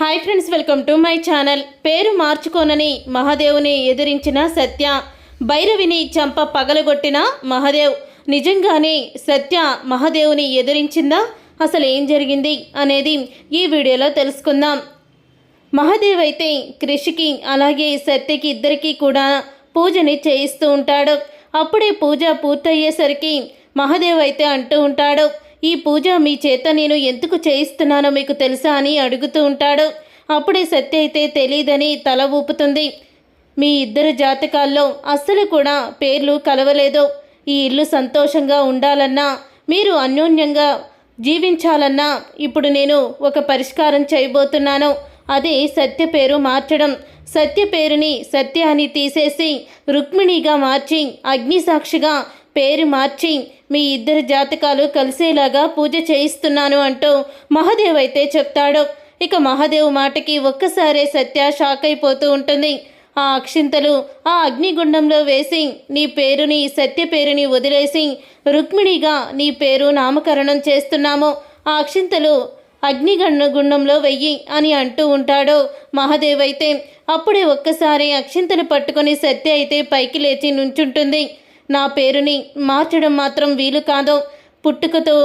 Hi friends welcome to my channel. పేరు మార్చుకోనని మహాదేవుని ఎదిరించిన సత్య భైరవిని చంప పగలగొట్టిన మహాదేవ్. నిజంగానే సత్య మహాదేవుని ఎదిరించిందా? అసలు ఏం జరిగింది అనేది ఈ వీడియోలో తెలుసుకుందాం. మహాదేవ్ అయితే కృషికి అలాగే సత్యకి ఇద్దరికీ కూడా పూజని చేయిస్తూ ఉంటాడు. అప్పుడే పూజ పూర్తయ్యేసరికి మహాదేవ్ అయితే అంటూ ఉంటాడు ఈ పూజ మీ చేత నేను ఎందుకు చేయిస్తున్నానో మీకు తెలుసా అని అడుగుతూ ఉంటాడు. అప్పుడే సత్య అయితే తెలియదని తల ఊపుతుంది. మీ ఇద్దరు జాతకాల్లో అస్సలు కూడా పేర్లు కలవలేదు. ఈ ఇల్లు సంతోషంగా ఉండాలన్నా మీరు అన్యోన్యంగా జీవించాలన్నా ఇప్పుడు నేను ఒక పరిష్కారం చేయబోతున్నాను. అది సత్య పేరు మార్చడం. సత్య పేరుని సత్య అని తీసేసి రుక్మిణిగా మార్చి అగ్నిసాక్షిగా పేరు మార్చి మీ ఇద్దరి జాతకాలు కలిసేలాగా పూజ చేయిస్తున్నాను అంటూ మహాదేవ్ అయితే చెప్తాడు. ఇక మహాదేవ్ మాటకి ఒక్కసారే సత్య షాక్ అయిపోతూ ఉంటుంది. ఆ అక్షింతలు ఆ అగ్నిగుండంలో వేసి నీ పేరుని సత్య పేరుని వదిలేసి రుక్మిణిగా నీ పేరు నామకరణం చేస్తున్నాము. ఆ అక్షింతలు అగ్నిగణ గుండంలో వెయ్యి అని అంటూ ఉంటాడు మహాదేవ్ అయితే. అప్పుడే ఒక్కసారి అక్షింతలు పట్టుకొని సత్య అయితే పైకి లేచి నుంచుంటుంది. నా పేరుని మార్చడం మాత్రం వీలు కాదు. పుట్టుకతో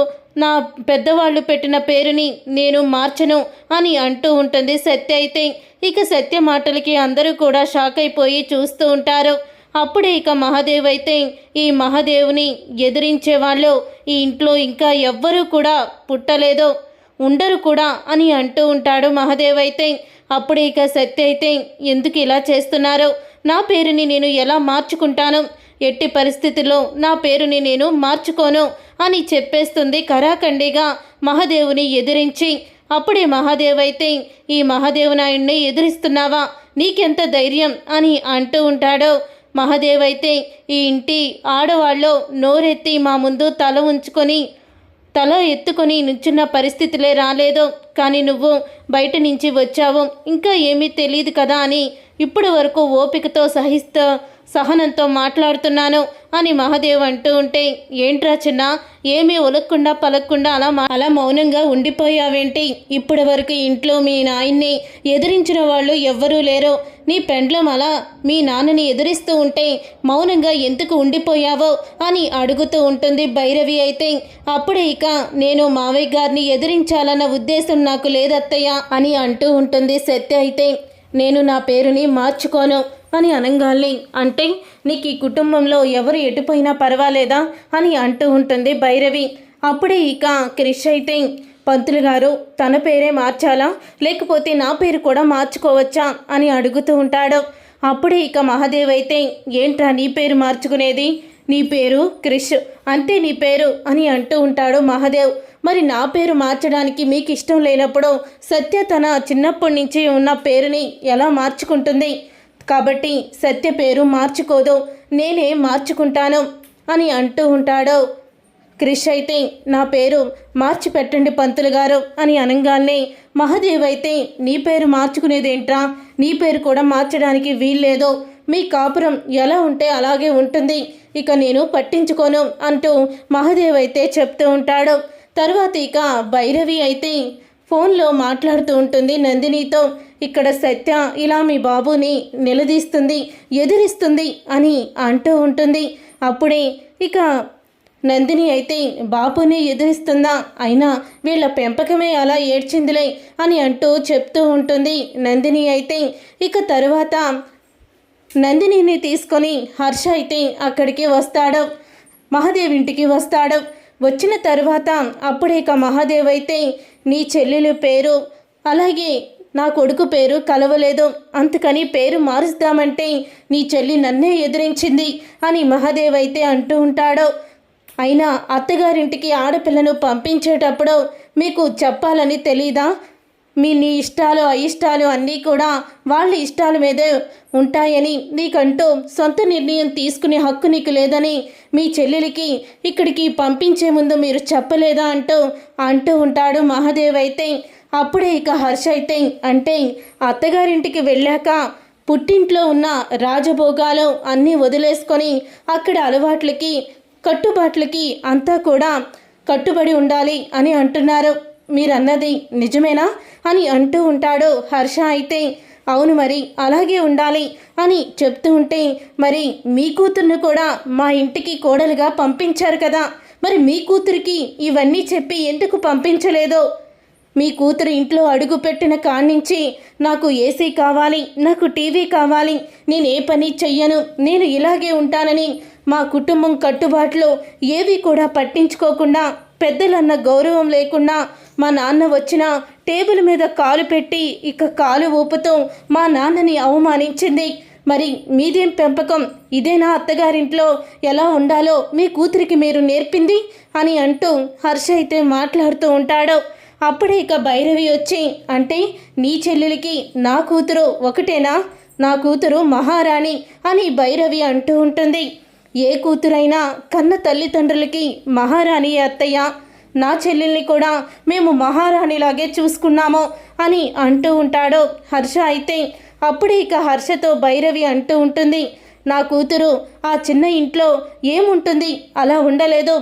నా పెద్దవాళ్ళు పెట్టిన పేరుని నేను మార్చను అని అంటూ ఉంటుంది సత్య అయితే. ఇక సత్య మాటలకి అందరూ కూడా షాక్ అయిపోయి చూస్తూ ఉంటారు. అప్పుడే ఇక మహాదేవ్ అయితే ఈ మహాదేవుని ఎదిరించే వాళ్ళు ఈ ఇంట్లో ఇంకా ఎవ్వరూ కూడా పుట్టలేదు. ఉండరు కూడా అని అంటూ ఉంటాడు మహాదేవ్ అయితే. అప్పుడే ఇక సత్య అయితే ఎందుకు ఇలా చేస్తున్నారు? నా పేరుని నేను ఎలా మార్చుకుంటాను? ఎట్టి పరిస్థితిలో నా పేరుని నేను మార్చుకోను అని చెప్పేస్తుంది కరాఖండిగా మహాదేవుని ఎదిరించి. అప్పుడే మహాదేవ్ అయితే ఈ మహాదేవనాయుణ్ణి ఎదిరిస్తున్నావా? నీకెంత ధైర్యం? అని అంటూ ఉంటాడు. మహాదేవ్ అయితే ఈ ఇంటి ఆడవాళ్ళు నోరెత్తి మా ముందు తల ఉంచుకొని తల ఎత్తుకొని నుంచున్న పరిస్థితులే రాలేదు. కానీ నువ్వు బయట నుంచి వచ్చావు. ఇంకా ఏమీ తెలియదు కదా అని ఇప్పటి వరకు ఓపికతో సహిస్తూ సహనంతో మాట్లాడుతున్నాను అని మహాదేవ్ అంటూ ఉంటే ఏంట్రా చిన్న ఏమీ ఒలక్కుండా పలక్కుండా అలా అలా మౌనంగా ఉండిపోయావేంటి? ఇప్పటి వరకు ఇంట్లో మీ నాయన్ని ఎదిరించిన వాళ్ళు ఎవ్వరూ లేరు. నీ పెండ్లం అలా మీ నాన్నని ఎదిరిస్తూ ఉంటే మౌనంగా ఎందుకు ఉండిపోయావో? అని అడుగుతూ ఉంటుంది భైరవి అయితే. అప్పుడే ఇక నేను మావయ్య గారిని ఎదిరించాలన్న ఉద్దేశం నాకు లేదత్తయ్య అని అంటూ ఉంటుంది సత్య అయితే. నేను నా పేరుని మార్చుకోను. అని అనంగాల్ని. అంటే నీకు ఈ కుటుంబంలో ఎవరు ఎటుపోయినా పర్వాలేదా? అని అంటూ ఉంటుంది భైరవి. అప్పుడే ఇక క్రిష్ అయితే పంతులు గారు తన పేరే మార్చాలా? లేకపోతే నా పేరు కూడా మార్చుకోవచ్చా? అని అడుగుతూ ఉంటాడు. అప్పుడే ఇక మహాదేవ్ అయితే ఏంట్రా నీ పేరు మార్చుకునేది? నీ పేరు క్రిష్. అంతే నీ పేరు అని అంటూ ఉంటాడు మహాదేవ్. మరి నా పేరు మార్చడానికి మీకు ఇష్టం లేనప్పుడు సత్య తన చిన్నప్పటి నుంచి ఉన్న పేరుని ఎలా మార్చుకుంటుంది? కాబట్టి సత్య పేరు మార్చుకోదు నేనే మార్చుకుంటాను అని అంటూ ఉంటాడు. క్రిష్ అయితే నా పేరు మార్చి పెట్టండి పంతులు గారు అని అనగానే మహాదేవ్ అయితే నీ పేరు మార్చుకునేదేంట్రా? నీ పేరు కూడా మార్చడానికి వీల్లేదు. మీ కాపురం ఎలా ఉంటే అలాగే ఉంటుంది. ఇక నేను పట్టించుకోను అంటూ మహాదేవ్ అయితే చెప్తూ ఉంటాడు. తర్వాత ఇక భైరవి అయితే ఫోన్లో మాట్లాడుతూ ఉంటుంది నందినితో ఇక్కడ సత్య ఇలా మీ బాబుని నిలదీస్తుంది ఎదిరిస్తుంది అని అంటూ ఉంటుంది. అప్పుడే ఇక నందిని అయితే బాబుని ఎదిరిస్తుందా? అయినా వీళ్ళ పెంపకమే అలా ఏడ్చిందిలే అని అంటూ చెప్తూ ఉంటుంది నందిని అయితే. ఇక తరువాత నందినిని తీసుకొని హర్ష అయితే అక్కడికి వస్తాడు. మహాదేవ్ ఇంటికి వస్తాడు. వచ్చిన తర్వాత అప్పుడే ఇక మహాదేవ్ అయితే నీ చెల్లెలు పేరు అలాగే నా కొడుకు పేరు కలవలేదు అందుకని పేరు మారుస్తామంటే నీ చెల్లి నన్నే ఎదిరించింది అని మహాదేవ్ అయితే అంటూ ఉంటాడు అయినా అత్తగారింటికి ఆడపిల్లను పంపించేటప్పుడు మీకు చెప్పాలని తెలీదా? మీ నీ ఇష్టాలు అయిష్టాలు అన్నీ కూడా వాళ్ళ ఇష్టాల మీదే ఉంటాయని నీకంటూ సొంత నిర్ణయం తీసుకునే హక్కు నీకు లేదని మీ చెల్లెలికి ఇక్కడికి పంపించే ముందు మీరు చెప్పలేదా అంటూ అంటూ ఉంటాడు మహాదేవ్ అయితే. అప్పుడే ఇక హర్ష అయితే అంటే అత్తగారింటికి వెళ్ళాక పుట్టింట్లో ఉన్న రాజభోగాలు అన్నీ వదిలేసుకొని అక్కడ అలవాట్లకి కట్టుబాట్లకి అంతా కూడా కట్టుబడి ఉండాలి అని అంటున్నారు. మీరన్నది నిజమేనా? అని అంటూ ఉంటాడు హర్ష అయితే. అవును మరి అలాగే ఉండాలి అని చెప్తూ ఉంటే మరి మీ కూతుర్ను కూడా మా ఇంటికి కోడలుగా పంపించారు కదా. మరి మీ కూతురికి ఇవన్నీ చెప్పి ఎందుకు పంపించలేదో? మీ కూతురు ఇంట్లో అడుగు పెట్టిన కాన్నించి నాకు ఏసీ కావాలి నాకు టీవీ కావాలి నేను ఏ పని చెయ్యను నేను ఇలాగే ఉంటానని మా కుటుంబం కట్టుబాట్లు ఏవి కూడా పట్టించుకోకుండా పెద్దలన్న గౌరవం లేకుండా మా నాన్న వచ్చిన టేబుల్ మీద కాలు పెట్టి ఇక కాలు ఊపుతూ మా నాన్నని అవమానించింది. మరి మీదేం పెంపకం? ఇదేనా అత్తగారింట్లో ఎలా ఉండాలో మీ కూతురికి మీరు నేర్పింది? అని అంటూ హర్ష అయితే మాట్లాడుతూ ఉంటాడు. అప్పుడే ఇక భైరవి వచ్చి అంటే నీ చెల్లెలికి నా కూతురు ఒకటేనా? నా కూతురు మహారాణి అని భైరవి అంటూ ఉంటుంది. ఏ కూతురైనా కన్న తల్లిదండ్రులకి మహారాణి అత్తయ్య నా చెల్లెల్ని కూడా మేము మహారాణిలాగే చూసుకున్నాము అని అంటూ ఉంటాడు. హర్ష అయితే అప్పుడే ఇక హర్షతో భైరవి అంటూ ఉంటుంది నా కూతురు ఆ చిన్న ఇంట్లో ఏముంటుంది? అలా ఉండలేదు.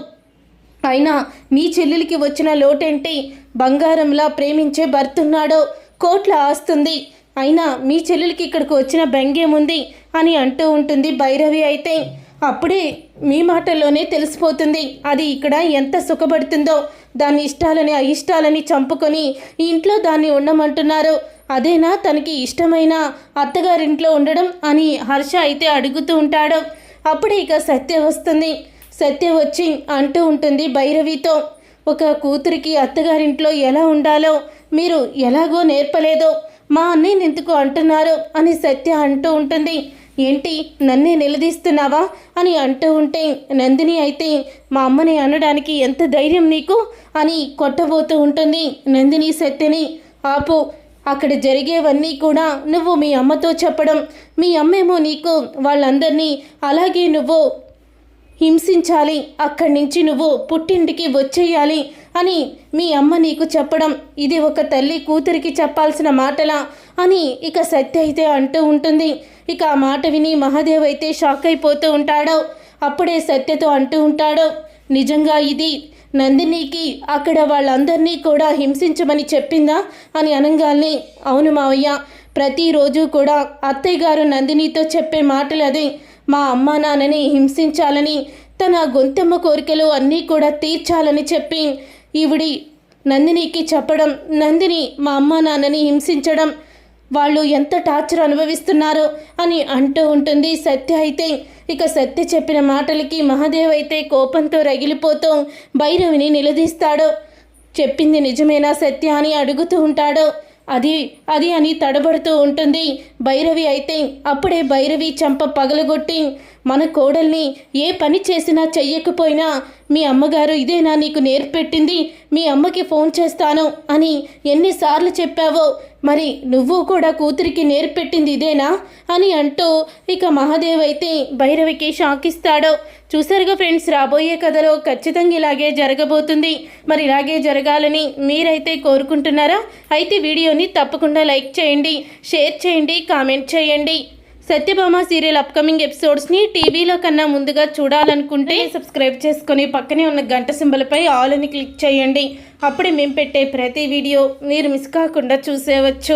అయినా నీ చెల్లెలికి వచ్చిన లోటేంటి? బంగారంలా ప్రేమించే భర్తున్నాడో. కోట్ల ఆస్తుంది. అయినా మీ చెల్లెలికి ఇక్కడికి వచ్చిన బెంగేముంది? అని అంటూ ఉంటుంది భైరవి అయితే. అప్పుడే మీ మాటల్లోనే తెలిసిపోతుంది. అది ఇక్కడ ఎంత సుఖపడుతుందో. దాని ఇష్టాలని అయిష్టాలని చంపుకొని ఇంట్లో దాన్ని ఉండమంటున్నారు. అదేనా తనకి ఇష్టమైన? అత్తగారింట్లో ఉండడం అని హర్ష అయితే అడుగుతూ ఉంటాడు. అప్పుడే ఇక సత్య వస్తుంది. సత్య వచ్చి అంటూ ఉంటుంది భైరవితో ఒక కూతురికి అత్తగారింట్లో ఎలా ఉండాలో? మీరు ఎలాగో నేర్పలేదో. మా అన్నయ్య ఎందుకు అంటున్నారు? అని సత్య అంటూ ఉంటుంది. ఏంటి నన్నే నిలదీస్తున్నావా అని అంటూ ఉంటే నందిని అయితే మా అమ్మని అనడానికి ఎంత ధైర్యం నీకు అని కొట్టబోతూ ఉంటుంది నందిని సత్యని ఆపు అక్కడ జరిగేవన్నీ కూడా నువ్వు మీ అమ్మతో చెప్పడం మీ అమ్మేమో నీకు వాళ్ళందరినీ అలాగే నువ్వు హింసించాలి. అక్కడి నుంచి నువ్వు పుట్టింటికి వచ్చేయాలి అని మీ అమ్మ నీకు చెప్పడం. ఇది ఒక తల్లి కూతురికి చెప్పాల్సిన మాటలా అని ఇక సత్య అయితే అంటూ ఉంటుంది. ఇక ఆ మాట విని మహాదేవ్ అయితే షాక్ అయిపోతూ ఉంటాడు. అప్పుడే సత్యతో అంటూ ఉంటాడు నిజంగా ఇది నందినికి అక్కడ వాళ్ళందరినీ కూడా హింసించమని చెప్పిందా? అని అనగానే అవును మావయ్య ప్రతిరోజు కూడా అత్తయ్య గారు నందినితో చెప్పే మాటలు అదే మా అమ్మ నాన్నని హింసించాలని తన గొంతెమ్మ కోరికలు అన్నీ కూడా తీర్చాలని చెప్పి ఈవిడి నందినికి చెప్పడం నందిని మా అమ్మ నాన్నని హింసించడం వాళ్ళు ఎంత టార్చర్ అనుభవిస్తున్నారో అని అంటూ ఉంటుంది సత్య అయితే. ఇక సత్య చెప్పిన మాటలకి మహాదేవ్ అయితే కోపంతో రగిలిపోతూ భైరవిని నిలదీస్తాడు. చెప్పింది నిజమేనా సత్య అని అడుగుతూ ఉంటాడు. అది అది అని తడబడుతూ ఉంటుంది. భైరవి అయితే అప్పుడే భైరవి చంప పగలగొట్టి మన కోడల్ని ఏ పని చేసినా చెయ్యకపోయినా మీ అమ్మగారు ఇదేనా నీకు నేర్పెట్టింది? మీ అమ్మకి ఫోన్ చేస్తాను అని ఎన్నిసార్లు చెప్పావో మరి నువ్వు కూడా కూతురికి నేర్పెట్టింది ఇదేనా? అని అంటూ ఇక మహాదేవ్ అయితే భైరవికి షాక్ ఇస్తాడు చూసారుగా ఫ్రెండ్స్ రాబోయే కథలో ఖచ్చితంగా ఇలాగే జరగబోతుంది. మరి ఇలాగే జరగాలని మీరైతే కోరుకుంటున్నారా? అయితే వీడియోని తప్పకుండా లైక్ చేయండి షేర్ చేయండి కామెంట్ చేయండి. సత్యభామ సీరియల్ అప్కమింగ్ ఎపిసోడ్స్ని టీవీలో కన్నా ముందుగా చూడాలనుకుంటే సబ్స్క్రైబ్ చేసుకొని పక్కనే ఉన్న గంట సింబల్పై ఆల్ అని క్లిక్ చేయండి. అప్పుడే మేము పెట్టే ప్రతి వీడియో మీరు మిస్ కాకుండా చూసేవచ్చు